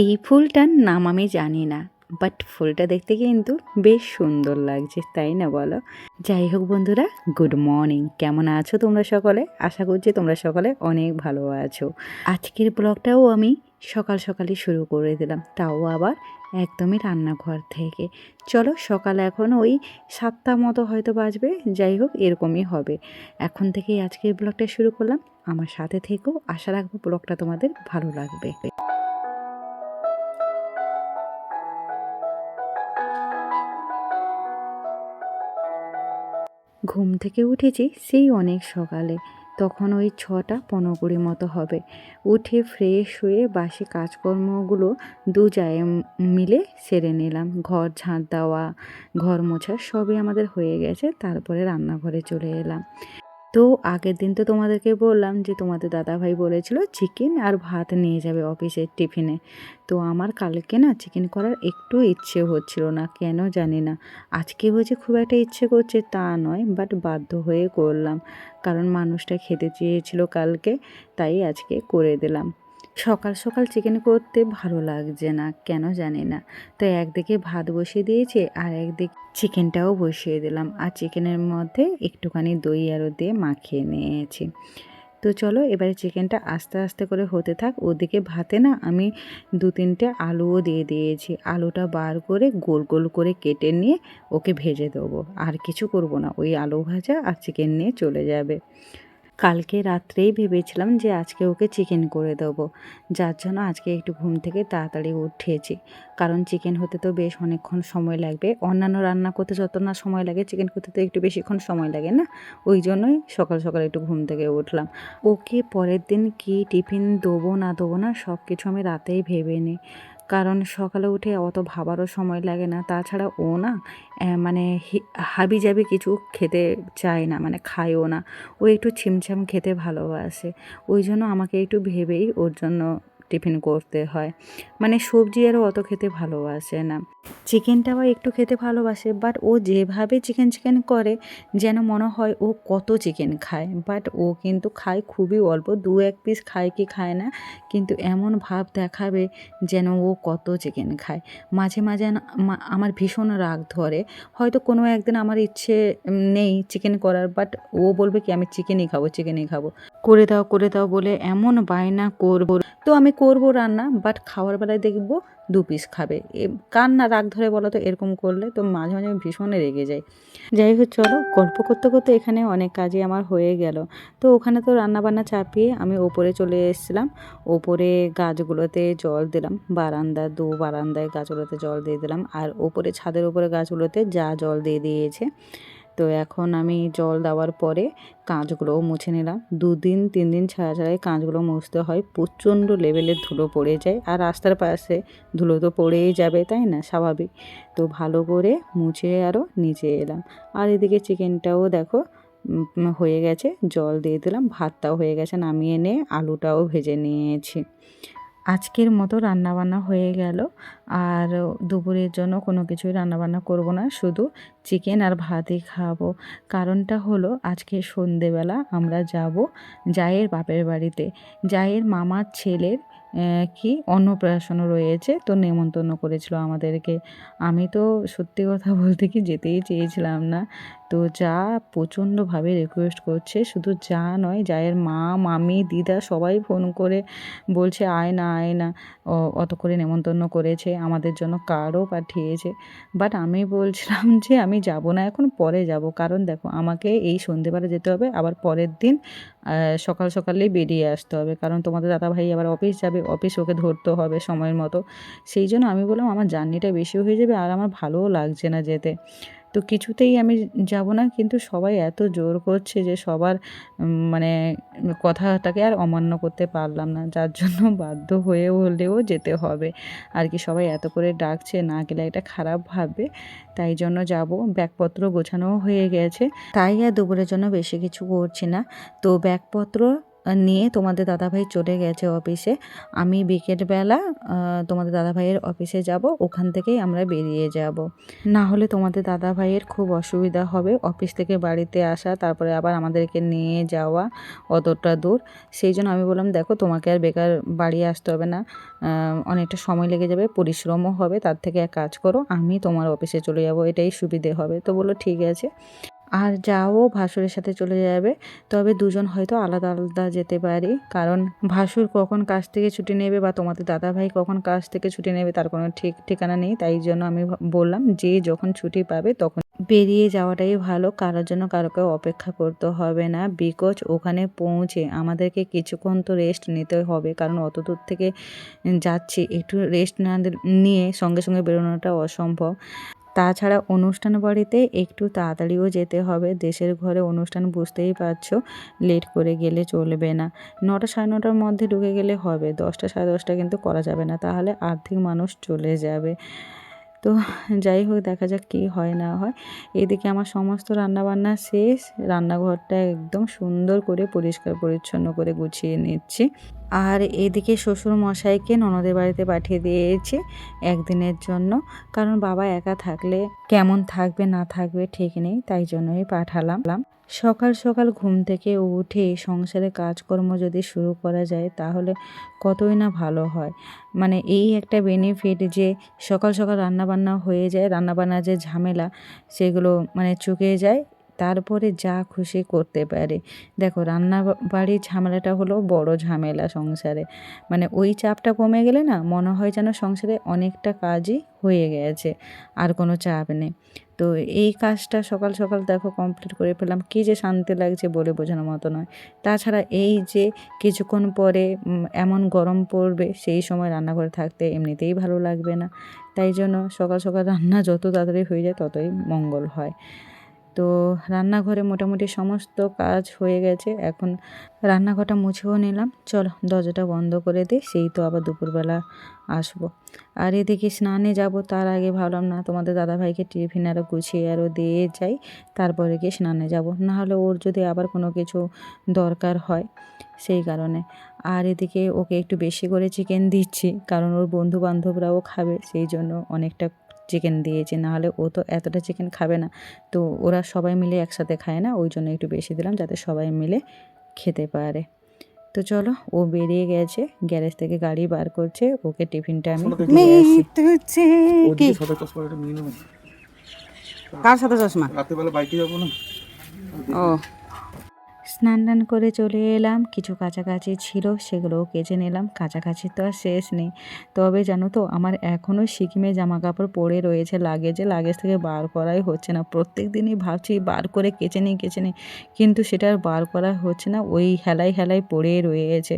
এই ফুলটার নাম আমি জানি না বাট ফুলটা দেখতে কিন্তু বেশ সুন্দর লাগছে, তাই না বলো? যাই হোক বন্ধুরা গুড মর্নিং কেমন আছো তোমরা সকলে? আশা করছি তোমরা সকলে অনেক ভালো আছো। আজকের ব্লগটাও আমি সকাল সকালই শুরু করে দিলাম, তাও আবার একদমই রান্নাঘর থেকে। চলো সকাল এখন ওই সাতটা মতো হয়তো বাজবে, যাই হোক এরকমই হবে। এখন থেকেই আজকের ব্লগটা শুরু করলাম। আমার সাথে থেকেও আশা রাখব ব্লগটা তোমাদের ভালো লাগবে। ঘুম থেকে উঠেছি সেই অনেক সকালে। তখন ওই ছটা পনেরো কুড়ি মতো হবে। উঠে ফ্রেশ হয়ে বাসি কাজকর্মগুলো দু যায় মিলে সেরে নিলাম। ঘর ঝাঁট দেওয়া, ঘর মোছা সবই আমাদের হয়ে গেছে। তারপরে রান্নাঘরে চলে এলাম। তো আগের দিন তো তোমাদেরকে বললাম যে তোমাদের দাদাভাই বলেছিল চিকেন আর ভাত নিয়ে যাবে অফিসের টিফিনে তো আমার কালকে না চিকেন করার একটু ইচ্ছে হচ্ছিল না, কেন জানি না। আজকে হয়েছে খুব একটা ইচ্ছে করছে তা নয় বাট বাধ্য হয়ে করলাম। কারণ মানুষটা খেতে চেয়েছিল কালকে, তাই আজকে করে দিলাম। সকাল সকাল চিকেন করতে ভালো লাগছে না, কেন জানি না। তো একদিকে ভাত বসিয়ে দিয়েছি, আর একদিকে চিকেনটাও বসিয়ে দিলাম। আর চিকেনের মধ্যে একটুখানি দই আরও দিয়ে মাখিয়ে নিয়েছি। তো চলো এবারে চিকেনটা আস্তে আস্তে করে হতে থাক। ওদিকে ভাতে না আমি দু তিনটে আলুও দিয়ে দিয়েছি। আলুটা বার করে গোল গোল করে কেটে নিয়ে ওকে ভেজে দেবো। আর কিছু করব না, ওই আলু ভাজা আর চিকেন নিয়ে চলে যাবে। কালকে রাত্রেই ভেবেছিলাম যে আজকে ওকে চিকেন করে দেবো। যার জন্য আজকে একটু ঘুম থেকে তাড়াতাড়ি উঠেছি। কারণ চিকেন হতে তো বেশ অনেকক্ষণ সময় লাগবে। অন্যান্য রান্না করতে যত না সময় লাগে চিকেন করতে তো একটু বেশিক্ষণ সময় লাগে না? ওই জন্যই সকাল সকাল একটু ঘুম থেকে উঠলাম। ওকে পরের দিন কি টিফিন দেবো না দেবো না সব কিছু আমি রাতেই ভেবে নিই। কারণ সকালে উঠে অত ভাবারও সময় লাগে না। তাছাড়া ও না মানে হাবি যাবি কিছু খেতে চায় না মানে খায়ও না। ও একটু ছিমছাম খেতে ভালোবাসে। ওই জন্য আমাকে একটু ভেবেই ওর জন্য টিফিন করতে হয়। মানে সবজি আরও অত খেতে ভালোবাসে না। চিকেনটাও একটু খেতে ভালোবাসে বাট ও যেভাবে চিকেন চিকেন করে যেন মনে হয় ও কত চিকেন খায়। বাট ও কিন্তু খায় খুবই অল্প, দু এক পিস খায় কি খায় না, কিন্তু এমন ভাব দেখাবে যেন ও কত চিকেন খায়। মাঝে মাঝে আমার ভীষণ রাগ ধরে। হয়তো কোনো একদিন আমার ইচ্ছে নেই চিকেন করার বাট ও বলবে কি, আমি চিকেনই খাব চিকেনই খাব। করে দাও করে দাও বলে এমন বায়না করব তো আমি করব রান্না বাট খাওয়ার বেলায় দেখব দু পিস খাবে। এ কার না রাগ ধরে বলো তো, এরকম করলে তো মাঝে মাঝে আমি ভীষণ রেগে যাই। যাই হোক, চলো গল্প করতে করতে এখানে অনেক কাজই আমার হয়ে গেল। তো ওখানে তো রান্নাবান্না চাপিয়ে আমি ওপরে চলে এসেছিলাম। ওপরে গাছগুলোতে জল দিলাম, বারান্দা, দু বারান্দায় গাছগুলোতে জল দিয়ে দিলাম। আর ওপরে ছাদের উপরে গাছগুলোতে যা জল দিয়ে দিয়েছে তো এখন আমি জল দেওয়ার পরে কাঁচগুলোও মুছে নিলাম। দুদিন তিন দিন ছাড়া ছাড়াই কাঁচগুলো মুছতে হয়। প্রচণ্ড লেভেলের ধুলো পড়ে যায়। আর রাস্তার পাশে ধুলো তো পড়েই যাবে, তাই না? স্বাভাবিক। তো ভালো করে মুছে আরও নিচে এলাম। আর এদিকে চিকেনটাও দেখো হয়ে গেছে। জল দিয়ে দিলাম। ভাতটাও হয়ে গেছে। নামিয়ে নিয়ে আলুটাও ভেজে নিয়েছি। আজকের মতো রান্নাবান্না হয়ে গেল। আর দুপুরের জন্য কোনো কিছুই রান্নাবান্না করব না, শুধু চিকেন আর ভাতই খাব। কারণটা হলো, আজকে সন্ধেবেলা আমরা যাব জায়ের বাপের বাড়িতে। জায়ের মামার ছেলের কি অন্নপ্রাশনও রয়েছে, তো নেমন্তন্ন করেছিল আমাদেরকে। আমি তো সত্যি কথা বলতে কি যেতেই চেয়েছিলাম না। তো যা প্রচণ্ডভাবে রিকোয়েস্ট করছে, শুধু যা নয়, জায়ের মা, মামি, দিদা সবাই ফোন করে বলছে, আয় না আয় না। অত করে নেমন্তন্ন করেছে, আমাদের জন্য কার্ডও পাঠিয়েছে। বাট আমি বলছিলাম যে, আমি যাব না, এখন পরে যাব। কারণ দেখো, আমাকে এই সন্ধেবেলা যেতে হবে, আবার পরের দিন সকাল সকালেই বেরিয়ে আসতে হবে। কারণ তোমাদের দাদা ভাই আবার অফিস যাবে অফিস ওকে ধরতে হবে সময়ের মতো। সেই জন্য আমি বললাম, আমার জার্নিটা বেশি হয়ে যাবে, আর আমার ভালোও লাগছে না যেতে। তো কিছুতেই আমি যাব না, কিন্তু সবাই এত জোর করছে যে সবার মানে কথাটাকে আর অমান্য করতে পারলাম না। যার জন্য বাধ্য হয়ে হলেও যেতে হবে। আর কি সবাই এত করে ডাকছে, না গেলে এটা খারাপ ভাববে। তাই জন্য যাব। ব্যাগপত্র গোছানোও হয়ে গেছে। তাই আর দুপুরের জন্য বেশি কিছু করছি না। তো ব্যাগপত্র নিয়ে তোমাদের দাদাভাই চলে গেছে অফিসে। আমি বিকেলবেলা তোমাদের দাদাভাইয়ের অফিসে যাব, ওখান থেকেই আমরা বেরিয়ে যাব। না হলে তোমাদের দাদাভাইয়ের খুব অসুবিধা হবে, অফিস থেকে বাড়িতে আসা, তারপরে আবার আমাদেরকে নিয়ে যাওয়া অতটা দূর। সেই জন্য আমি বললাম, দেখো, তোমাকে আর বেকার বাড়ি আসতে হবে না। অনেকটা সময় লেগে যাবে, পরিশ্রমও হবে, তার থেকে এক কাজ করো, আমি তোমার অফিসে চলে যাব, এটাই সুবিধে হবে। তো বলল, ঠিক আছে। আর যাও, ভাসুরের সাথে চলে যাবে। তবে দুজন হয়তো আলাদা আলাদা যেতে পারি। কারণ ভাসুর কখন কাজ থেকে ছুটি নেবে বা তোমাদের দাদা ভাই কখন কাজ থেকে ছুটি নেবে তার কোনো ঠিক ঠিকানা নেই। তাই জন্য আমি বললাম যে যখন ছুটি পাবে তখন বেরিয়ে যাওয়াটাই ভালো। কারোর জন্য কারোকে অপেক্ষা করতে হবে না। বিকজ ওখানে পৌঁছে আমাদেরকে কিছুক্ষণ তো রেস্ট নিতে হবে। কারণ অত দূর থেকে যাচ্ছি, একটু রেস্ট না নিয়ে সঙ্গে সঙ্গে বেরোনোটা অসম্ভব। তাছাড়া অনুষ্ঠান বাড়িতে একটু তাড়াতাড়িও যেতে হবে। দেশের ঘরে অনুষ্ঠান বুঝতেই পারছ, লেট করে গেলে চলবে না। নটা সাড়ে নটার মধ্যে ঢুকে গেলে হবে, দশটা সাড়ে দশটা কিন্তু করা যাবে না, তাহলে আর্থিক মানুষ চলে যাবে। তো যাই হোক, দেখা যাক কী হয় না হয়। এদিকে আমার সমস্ত রান্নাবান্না শেষ। রান্নাঘরটা একদম সুন্দর করে, পরিষ্কার, পরিচ্ছন্ন করে গুছিয়ে নিচ্ছি। আর এদিকে শ্বশুর মশাইকে ননদের বাড়িতে পাঠিয়ে দিয়েছি একদিনের জন্য। কারণ বাবা একা থাকলে কেমন থাকবে, না থাকবে ঠিক নেই, তাই জন্যই পাঠালাম। সকাল সকাল ঘুম থেকে উঠে সংসারে কাজকর্ম যদি শুরু করা যায়, তাহলে কতই না ভালো হয়। মানে এই একটা বেনিফিট যে সকাল সকাল রান্নাবান্না হয়ে যায়, রান্নাবান্নার যে ঝামেলা, সেগুলো মানে চুকে যায় তারপরে যা খুশি করতে পারে। দেখো রান্না বাড়ির ঝামেলাটা হলো বড় ঝামেলা সংসারে। মানে ওই চাপটা কমে গেলে না মনে হয় যেন সংসারে অনেকটা কাজই হয়ে গেছে, আর কোনো চাপ নেই। তো এই কাজটা সকাল সকাল দেখো কমপ্লিট করে ফেললাম। কী যে শান্তি লাগছে বলে বোঝানোর মতো নয়। তাছাড়া এই যে কিছুক্ষণ পরে এমন গরম পড়বে, সেই সময় রান্নাঘরে থাকতে এমনিতেই ভালো লাগবে না। তাই জন্য সকাল সকাল রান্না যত তাড়াতাড়ি হয়ে যায় ততই মঙ্গল হয়। তো রান্নাঘরে মোটামুটি সমস্ত কাজ হয়ে গেছে। এখন রান্নাঘরটা মুছেও নিলাম। চলো দরজাটা বন্ধ করে দিই, সেই তো আবার দুপুরবেলা আসব। আর এদিকে স্নানে যাব, তার আগে ভাবলাম, না, তোমাদের দাদাভাইকে টিফিন আরও গুছিয়ে আরও দিয়ে যাই, তারপরে গিয়ে স্নানে যাব। না হলে ওর যদি আবার কোনো কিছু দরকার হয় সেই কারণে। আর এদিকে ওকে একটু বেশি করে চিকেন দিচ্ছি, কারণ ওর বন্ধু বান্ধবরাও খাবে, সেই জন্য অনেকটা চিকেন দিয়েছি নাহলে ও তো এতটা চিকেন খাবে না। তো ওরা সবাই মিলে একসাথে খায় না ওই জন্য একটু বেশি দিলাম যাতে সবাই মিলে খেতে পারে। তো চলো ও বেরিয়ে গেছে গ্যারেজ থেকে গাড়ি বার করছে ওকে টিফিনটা আমি নিয়ে নেবেন কার সাথে চশমা? রাত্রেবেলা বাইকে যাব না? ও। স্নান টান করে চলে এলাম। কিছু কাছাকাছি ছিল, সেগুলোও কেচে নিলাম। কাছাকাছি তো আর শেষ নেই। তবে জানো তো, আমার এখনও সিকিমে জামা কাপড় পরে রয়েছে। লাগেজে লাগেজ থেকে বার করাই হচ্ছে না। প্রত্যেক দিনই ভাবছি বার করে কেচে নিই কেচে নিই। কিন্তু সেটা আর বার করা হচ্ছে না। ওই হেলাই হেলাই পড়েই রয়েছে।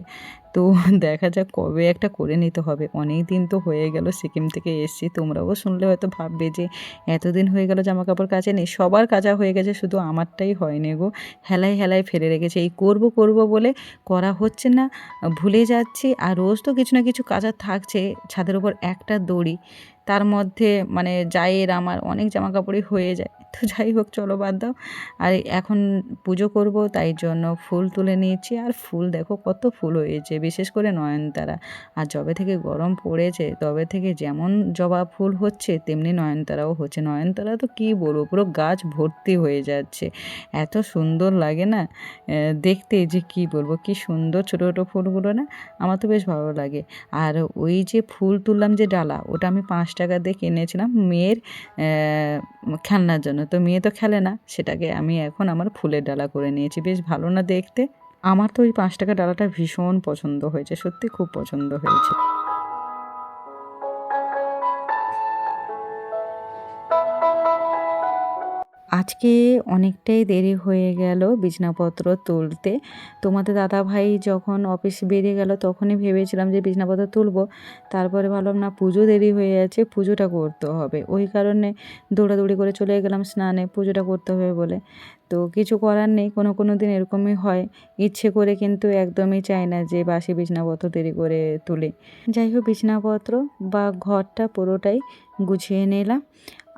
তো দেখা যাক কবে একটা করে নিতে হবে। অনেক দিন তো হয়ে গেল, সিকিম থেকে এসছি। তোমরাও শুনলে হয়তো ভাববে যে এতদিন হয়ে গেল জামা কাপড় কাচে নেই সবার কাচা হয়ে গেছে, শুধু আমারটাই হয়নি গো। হেলাই হেলাই ফেলে রেখেছে। এই করব করব বলে করা হচ্ছে না, ভুলে যাচ্ছি। আর রোজ তো কিছু না কিছু কাজা থাকছে, ছাদের উপর একটা দড়ি। তার মধ্যে মানে জায়ের আমার অনেক জামা কাপড়ই হয়ে যায়। তো যাই হোক, চলো বাদ দাও। আর এখন পুজো করব, তাই জন্য ফুল তুলে নিয়েছি। আর ফুল দেখো কত ফুল হয়েছে, বিশেষ করে নয়নতারা। আর যবে থেকে গরম পড়েছে, তবে থেকে যেমন জবা ফুল হচ্ছে, তেমনি নয়নতারাও হচ্ছে। নয়নতারা তো কী বলব, পুরো গাছ ভর্তি হয়ে যাচ্ছে। এত সুন্দর লাগে না? দেখতে যে কি বলব, কি সুন্দর ছোটো ছোটো ফুলগুলো না, আমার তো বেশ ভালো লাগে। আর ওই যে ফুল তুললাম যে ডালা, ওটা আমি পাঁচ টাকা দিয়ে কিনেছিলাম মেয়ের খেলনার জন্য। তো মেয়ে তো খেলে না, সেটাকে আমি এখন আমার ফুলের ডালা করে নিয়েছি। বেশ ভালো না দেখতে। আমার তো ওই পাঁচ টাকা ডালাটা ভীষণ পছন্দ হয়েছে, সত্যি খুব পছন্দ হয়েছে। আজকে অনেকটাই দেরি হয়ে গেল বিছনাপত্র তুলতে। তোমাদের দাদা ভাই যখন অফিস বেরিয়ে গেল তখনই ভেবেছিলাম যে বিছনাপত্র তুলবো। তারপরে ভাবলাম, না, পুজো দেরি হয়ে যাচ্ছে, পুজোটা করতে হবে। ওই কারণে দৌড়াদৌড়ি করে চলে গেলাম স্নানে, পুজোটা করতে হবে বলে। তো কিছু করার নেই, কোনো কোনো দিন এরকমই হয়। ইচ্ছে করে কিন্তু একদমই চাই না যে বাসি বিছনাপত্র দেরি করে তুলি। যাই হোক, বিছনাপত্র বা ঘরটা পুরোটাই গুছিয়ে নিলাম।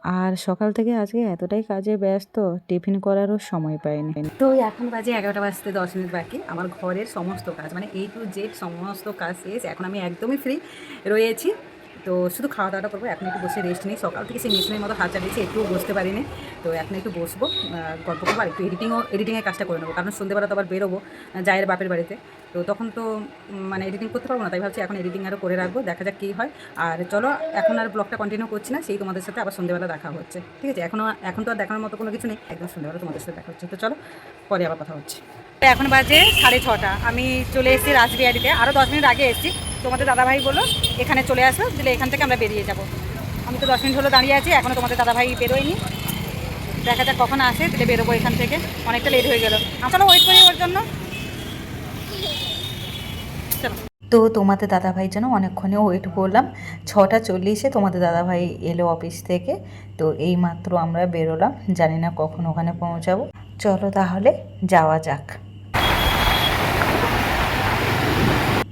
আর সকাল থেকে আজকে এতটাই কাজে ব্যস্ত, টিফিন করারও সময় পাইনি। তো এখন বাজে এগারোটা বাজতে দশ মিনিট বাকি। আমার ঘরের সমস্ত কাজ মানে এই টু জেড সমস্ত কাজ শেষ। এখন আমি একদমই ফ্রি রয়েছি। তো শুধু খাওয়া দাওয়াটা করব, এখন একটু বসে রেস্ট নিই। সকাল থেকে সেই মেশিনের মতো হাত চালিয়েছি একটু বসতে পারিনি। তো এখন একটু বসবো গল্প করব আর একটু এডিটিংও এডিটিংয়ের কাজটা করে নেব, কারণ সন্ধ্যেবেলা তো আবার বেরোবো জায়ের বাপের বাড়িতে। তো তখন তো মানে এডিটিং করতে পারব না, তাই ভাবছি এখন এডিটিং আরও করে রাখব, দেখা যাক কী হয়। আর চলো, এখন আর ব্লগটা কন্টিনিউ করছি না, সেই তোমাদের সাথে আবার সন্ধ্যেবেলা দেখা হচ্ছে। ঠিক আছে এখনও এখন তো আর দেখানোর মতো কোনো কিছু নেই, একদম সন্ধ্যেবেলা তোমাদের সাথে দেখা হচ্ছে। তো চলো, পরে আবার কথা হচ্ছে। এখন বাজে সাড়ে ছটা। আমি চলে এসেছি রাসবিহারিতে আরও দশ মিনিট আগে এসেছি। তোমাদের দাদাভাই বলল, এখানে চলে আসো, দিলে এখান থেকে আমরা বেরিয়ে যাব। আমি তো দশ মিনিট হলো দাঁড়িয়ে আছি এখনও তোমাদের দাদাভাই বেরোয়নি। দেখা যাক কখন আসে, দিলে বেরোবো এখান থেকে। অনেকটা লেট হয়ে গেল। চলো ওয়েট করি ওর জন্য। তো তোমাদের দাদাভাইয়ের জন্য অনেকক্ষণে ওয়েট করলাম। ছটা চল্লিশে তোমাদের দাদাভাই এলো অফিস থেকে। তো এই মাত্র আমরা বেরোলাম। জানি না কখন ওখানে পৌঁছাবো। চলো তাহলে যাওয়া যাক।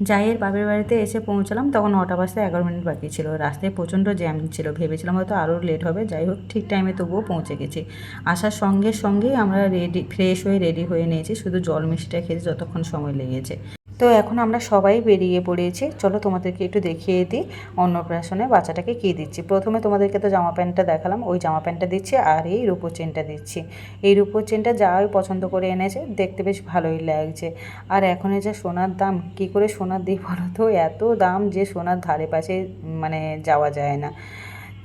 জায়ের বাপের বাড়িতে এসে পৌঁছলাম, তখন নটা বাজতে এগারো মিনিট বাকি ছিল। রাস্তায় প্রচণ্ড জ্যাম ছিল, ভেবেছিলাম হয়তো আরও লেট হবে। যাই হোক ঠিক টাইমে তবুও পৌঁছে গেছি। আসার সঙ্গে সঙ্গেই আমরা রেডি ফ্রেশ হয়ে রেডি হয়ে নিয়েছি। শুধু জল মিষ্টিটা খেতে যতক্ষণ সময় লেগেছে। তো এখন আমরা সবাই বেরিয়ে পড়েছি। চলো তোমাদেরকে একটু দেখিয়ে দিই অন্নপ্রাশনে বাচ্চাটাকে কী দিচ্ছি। প্রথমে তোমাদেরকে তো জামা প্যান্টটা দেখালাম, ওই জামা প্যান্টটা দিচ্ছি আর এই রূপোর চেনটা দিচ্ছি। এই রূপোর চেনটা যাই পছন্দ করে এনেছে, দেখতে বেশ ভালোই লাগছে। আর এখন যে সোনার দাম, কি করে সোনার দিই বলো তো? এত দাম যে সোনার ধারে পাশে মানে যাওয়া যায় না।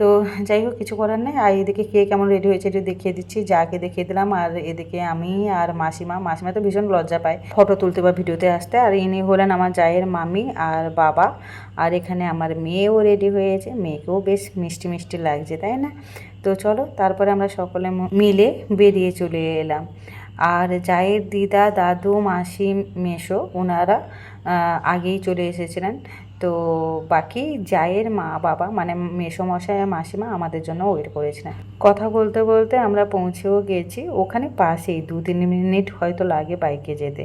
তো যাই হোক, কিছু করার নেই। আর এদিকে কে কেমন রেডি হয়েছে একটু দেখিয়ে দিচ্ছি। যাকে দেখিয়ে দিলাম, আর এদিকে আমি আর মাসিমা। মাসিমা তো ভীষণ লজ্জা পায় ফটো তুলতে বা ভিডিওতে আসতে। আর ইনি হলেন আমার জায়ের মামি আর বাবা। আর এখানে আমার মেয়েও রেডি হয়েছে। মেয়েকেও বেশ মিষ্টি মিষ্টি লাগছে, তাই না? তো চলো, তারপরে আমরা সকলে মিলে বেরিয়ে চলে এলাম। আর জায়ের দিদা, দাদু, মাসি মেশো ওনারা আগেই চলে এসেছিলেন। তো বাকি জায়ের মা, বাবা মানে মেসোমশাই আর মাসিমা আমাদের জন্য ওয়েট করেছিলেন কথা বলতে বলতে আমরা পৌঁছেও গেছি। ওখানে পাশেই দু তিন মিনিট হয়তো লাগে বাইকে যেতে।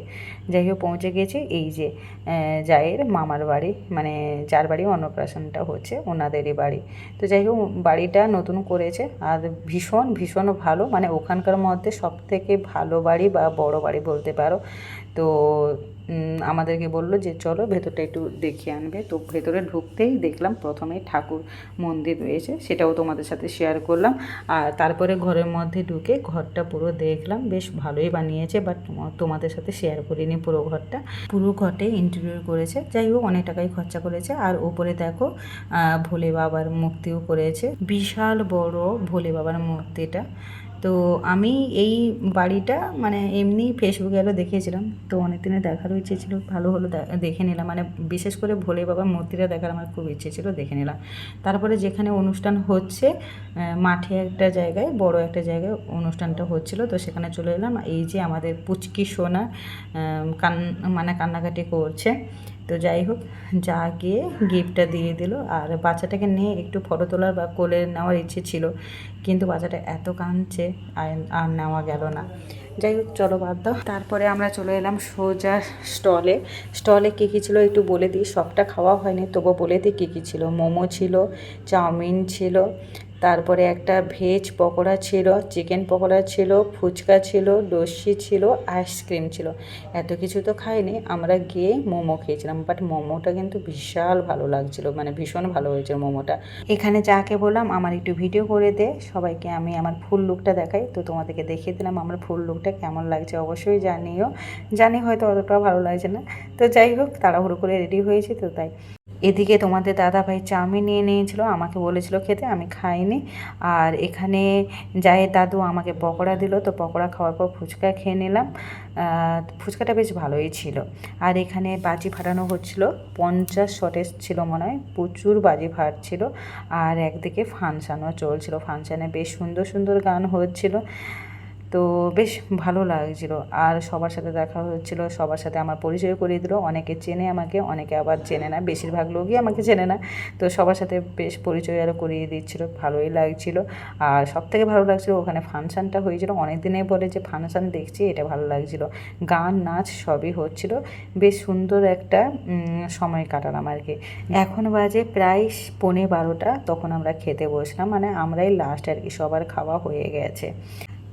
যাই হোক পৌঁছে গেছি। এই যে জায়ের মামার বাড়ি মানে যার বাড়ি অন্নপ্রাশনটা হচ্ছে ওনাদেরই বাড়ি। তো যাই হোক বাড়িটা নতুন করেছে আর ভীষণ ভীষণ ভালো। মানে ওখানকার মধ্যে সব থেকে ভালো বাড়ি বা বড় বাড়ি বলতে পারো। তো আমাদেরকে বলল যে, চলো ভেতরটা একটু দেখিয়ে আনবে। তো ভেতরে ঢুকতেই দেখলাম প্রথমেই ঠাকুর মন্দির রয়েছে, সেটাও তোমাদের সাথে শেয়ার করলাম। আর তারপরে ঘরের মধ্যে ঢুকে ঘরটা পুরো দেখলাম। বেশ ভালোই বানিয়েছে বাট তোমাদের সাথে শেয়ার করিনি। পুরো ঘরটা। পুরো ঘরটাই ইন্টেরিয়র করেছে। যাই হোক, অনেক টাকাই খরচা করেছে। আর ওপরে দেখো ভোলে বাবার মূর্তিও করেছে বিশাল বড় ভোলে বাবার মূর্তিটা। তো আমি এই বাড়িটা মানে এমনি ফেসবুকে আরও দেখেছিলাম তো অনেক দিনে দেখারও ইচ্ছে ছিল, ভালো হলো দেখে নিলাম। মানে বিশেষ করে ভোলে বাবার মূর্তিটা দেখার আমার খুব ইচ্ছে ছিল, দেখে নিলাম। তারপরে যেখানে অনুষ্ঠান হচ্ছে মাঠে একটা জায়গায়, বড় একটা জায়গায় অনুষ্ঠানটা হচ্ছিল, তো সেখানে চলে এলাম। এই যে আমাদের পুচকি সোনা কান মানে কান্নাকাটি করছে। তো যাই হোক, যা গিয়ে গিফটটা দিয়ে দিল। আর বাচ্চাটাকে নিয়ে একটু ফটো তোলার বা কোলে নেওয়ার ইচ্ছে ছিল, কিন্তু বাচ্চাটা এত কাঁদছে, আর নেওয়া গেল না। যাই হোক, চলো বাদ দাও। তারপরে আমরা চলে এলাম সোজা স্টলে স্টলে কী কী ছিল একটু বলে দিই। সবটা খাওয়া হয়নি তবু বলে দিই কী কী ছিল। মোমো ছিল, চাউমিন ছিল তারপরে একটা ভেজ পকোড়া ছিল, চিকেন পকোড়া ছিল, ফুচকা ছিল, লস্যি ছিল আইসক্রিম ছিল। এত কিছু তো খাইনি, আমরা গিয়ে মোমো খেয়েছিলাম। বাট মোমোটা কিন্তু বিশাল ভালো লাগছিল মানে ভীষণ ভালো হয়েছে মোমোটা। এখানে যাকে বললাম, আমার একটু ভিডিও করে দে, সবাইকে আমি আমার ফুল লুকটা দেখাই। তো তোমাদেরকে দেখিয়ে দিলাম আমার ফুল লুকটা কেমন লাগছে, অবশ্যই জানিও। জানি হয়তো অতটাও ভালো লাগছে না। তো যাই হোক, তাড়াহুড়ো করে রেডি হয়েছি, তো তাই। এদিকে তোমাদের দাদা ভাই চাউমিন নিয়ে নিয়েছিল, আমাকে বলেছিল খেতে, আমি খাইনি। আর এখানে জায়ের দাদু আমাকে পকোড়া দিল, তো পকোড়া খাওয়ার পর ফুচকা খেয়ে নিলাম। ফুচকাটা বেশ ভালোই ছিল। আর এখানে বাজি ফাটানো হচ্ছিল, পঞ্চাশ শটের ছিল মনে হয়, প্রচুর বাজি ফাটছিল। আর একদিকে ফাংশানও চলছিল ফাংশানে বেশ সুন্দর সুন্দর গান হচ্ছিল। তো বেশ ভালো লাগছিল। আর সবার সাথে দেখা হচ্ছিল সবার সাথে আমার পরিচয় করিয়ে দিল। অনেকে চেনে আমাকে, অনেকে আবার চেনে না। বেশিরভাগ লোকই আমাকে চেনে না। তো সবার সাথে বেশ পরিচয় আরও করিয়ে দিচ্ছিল, ভালোই লাগছিল। আর সব থেকে ভালো লাগছিল ওখানে ফাংশানটা হয়েছিল। অনেক দিনে বলে যে ফাংশান দেখছি, এটা ভালো লাগছিল। গান, নাচ সবই হচ্ছিল। বেশ সুন্দর একটা সময় কাটালাম আর কি এখন বাজে প্রায় পৌনে বারোটা। তখন আমরা খেতে বসলাম। মানে আমরাই লাস্ট আর কি সবার খাওয়া হয়ে গেছে।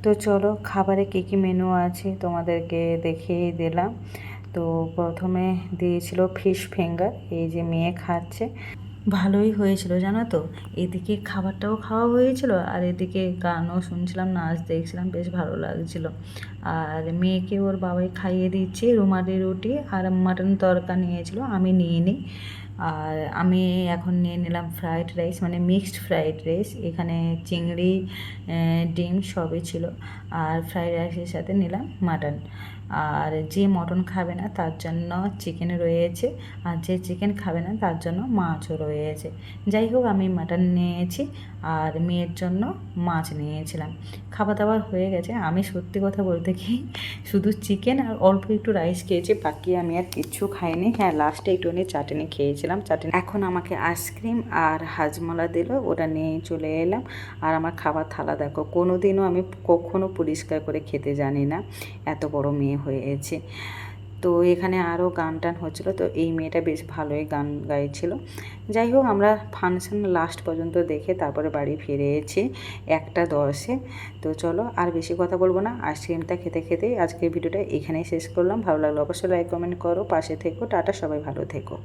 তো চলো, খাবারে কী কী মেনু আছে তোমাদেরকে দেখিয়ে দিলাম। তো প্রথমে দিয়েছিল ফিশ ফিঙ্গার এই যে মেয়ে খাচ্ছে। ভালোই হয়েছিল, জানো তো? এদিকে খাবারটাও খাওয়া হয়েছিল, আর এদিকে গানও শুনছিলাম, নাচ দেখছিলাম, বেশ ভালো লাগছিল। আর মেয়েকে ওর বাবাই খাইয়ে দিচ্ছে রুমালি রুটি আর মাটন তরকা নিয়েছিল, আমি নিয়ে নিই। আর আমি এখন নিয়ে নিলাম ফ্রায়েড রাইস মানে মিক্সড ফ্রায়েড রাইস এখানে চিংড়ি ডিম সবই ছিল। আর ফ্রায়েড রাইসের সাথে নিলাম মাটন। আর যে মটন খাবে না, তার জন্য চিকেন রয়েছে। আর যে চিকেন খাবে না, তার জন্য মাছও রয়েছে। যাই হোক, আমি মাটন নিয়েছি। আর মেয়ের জন্য মাছ নিয়েছিলাম। খাবার দাবার হয়ে গেছে। আমি সত্যি কথা বলতে কি, শুধু চিকেন আর অল্প একটু রাইস খেয়েছি, বাকি আমি আর কিচ্ছু খাইনি। হ্যাঁ লাস্টে একটু নিয়ে চাটনি খেয়েছিলাম। চাটনি এখন আমাকে আইসক্রিম আর হাজমলা দিল, ওটা নিয়ে চলে এলাম। আর আমার খাবার থালা দেখো কোনো দিনও আমি কখনো পরিষ্কার করে খেতে জানি না, এত বড় মেয়ে হয়েছে। তো এখানে আরও গান টান হচ্ছিল, তো এই মেয়েটা বেশ ভালোই গান গাইছিল। যাই হোক, আমরা ফাংশন লাস্ট পর্যন্ত দেখে তারপরে বাড়ি ফিরেছি একটা দশে। তো চলো, আর বেশি কথা বলব না আইসক্রিমটা খেতে খেতেই আজকের ভিডিওটা এখানেই শেষ করলাম। ভালো লাগল অবশ্যই লাইক কমেন্ট করো, পাশে থেকো, টাটা, সবাই ভালো থেকো।